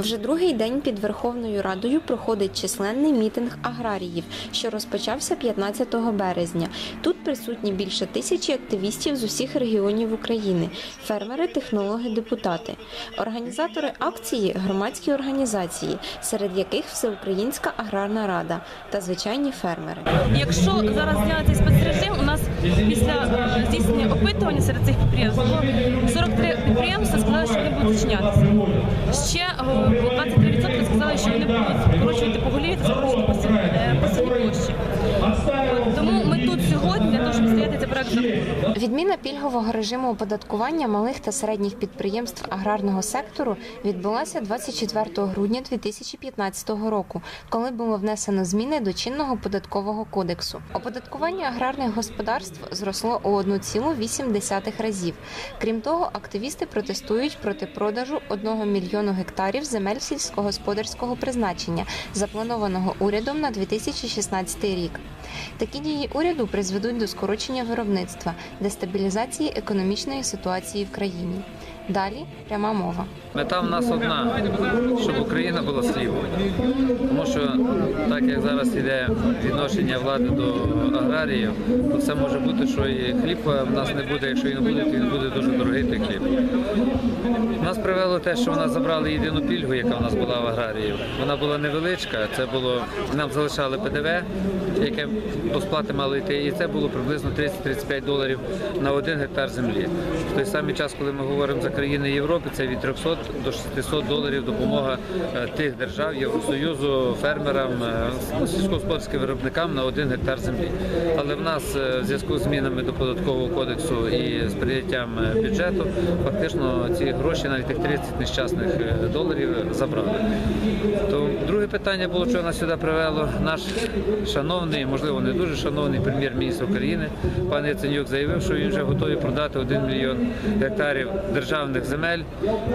Вже другий день під Верховною Радою проходить численний мітинг аграріїв, що розпочався 15 березня. Тут присутні більше тисячі активістів з усіх регіонів України, фермери, технологи, депутати. Організатори акції громадські організації, серед яких Всеукраїнська аграрна рада та звичайні фермери. Якщо зараз зняти спецрежим, у нас після здійснення опитування серед цих підприємств було 43 підприємства сказали, що вони будуть зчинятися. Ще е, 23% сказали, що вони будуть скорочувати поголів'я та скорочувати е, посівні площі. Тому ми тут сьогодні для того, щоб стояти цей проект закону. Відміна пільгового режиму оподаткування малих та середніх підприємств аграрного сектору відбулася 24 грудня 2015 року, коли було внесено зміни до чинного податкового кодексу. Оподаткування аграрних господарств зросло у 1,8 разів. Крім того, активісти протестують проти продажу 1 мільйону гектарів земель сільськогосподарського призначення, запланованого урядом на 2016 рік. Такі дії уряду призведуть до скорочення виробництва, дестабілізації економічної ситуації в країні. Далі пряма мова. Мета в нас одна, щоб Україна була слівою. Тому що так як зараз йде відношення влади до аграріїв, то все може бути, що і хліб в нас не буде, якщо він буде, то він буде дуже дорогий той хліб. Нас привело те, що в нас забрали єдину пільгу, яка в нас була в аграріїв. Вона була невеличка, це було нам залишали ПДВ, яке до сплати мало йти, і це було приблизно 30-35 доларів на один гектар землі. В той самий час, коли ми говоримо за країни Європи, це від 300 до 600 доларів допомога е, тих держав Євросоюзу фермерам, е, сільськогосподарським виробникам на один гектар землі. Але в нас е, в зв'язку з змінами до податкового кодексу і з прийняттям е, бюджету, фактично ці гроші, навіть тих 30 нещасних доларів, забрали. То друге питання було, що нас сюди привело. Наш шановний, можливо, не дуже шановний прем'єр-міністр України, пан Яценюк заявив, що він вже готовий продати 1 мільйон гектарів державних земель.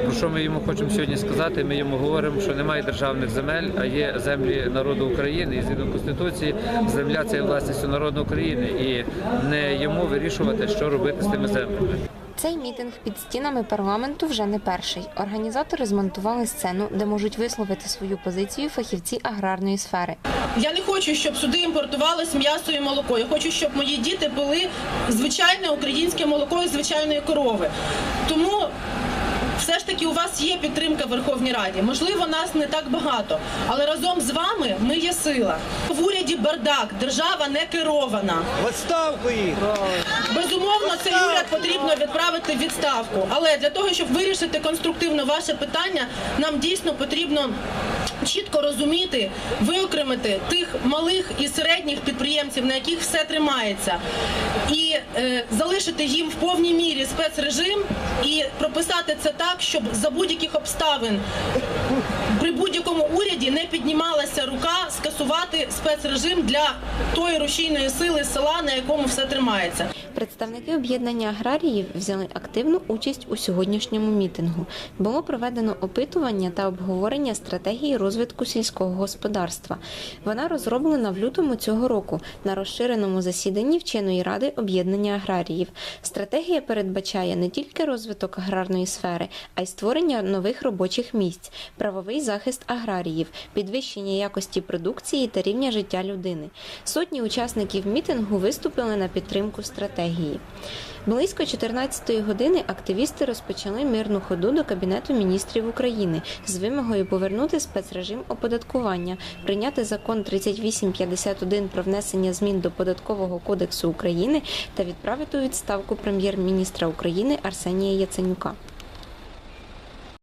Про що ми йому хочемо сьогодні сказати? Ми йому говоримо, що немає державних земель, а є землі народу України. І згідно Конституції, земля це є власністю народу України, і не йому вирішувати, що робити з тими землями. Цей мітинг під стінами парламенту вже не перший. Організатори змонтували сцену, де можуть висловити свою позицію фахівці аграрної сфери. Я не хочу, щоб сюди імпортувалось м'ясо і молоко. Я хочу, щоб мої діти пили звичайне українське молоко із звичайної корови. Тому все ж таки у вас є підтримка в Верховній Раді. Можливо, нас не так багато, але разом з вами ми є сила. В уряді бардак, держава не керована. В Відставку їх! Цей уряд потрібно відправити відставку. Але для того, щоб вирішити конструктивно ваше питання, нам дійсно потрібно чітко розуміти, виокремити тих малих і середніх підприємців, на яких все тримається, і е, залишити їм в повній мірі спецрежим і прописати це так, щоб за будь-яких обставин при будь-якому уряді не піднімалася рука скасувати спецрежим для тої рушійної сили села, на якому все тримається. Представники об'єднання аграріїв взяли активну участь у сьогоднішньому мітингу. Було проведено опитування та обговорення стратегії розвитку сільського господарства. Вона розроблена в лютому цього року на розширеному засіданні вченої ради об'єднання аграріїв. Стратегія передбачає не тільки розвиток аграрної сфери, а й створення нових робочих місць, правовий захист аграріїв, підвищення якості продукції та рівня життя людини. Сотні учасників мітингу виступили на підтримку стратегії. Близько 14-ї години активісти розпочали мирну ходу до Кабінету міністрів України з вимогою повернути спецрежим оподаткування, прийняти закон 3851 про внесення змін до податкового кодексу України та відправити у відставку прем'єр-міністра України Арсенія Яценюка.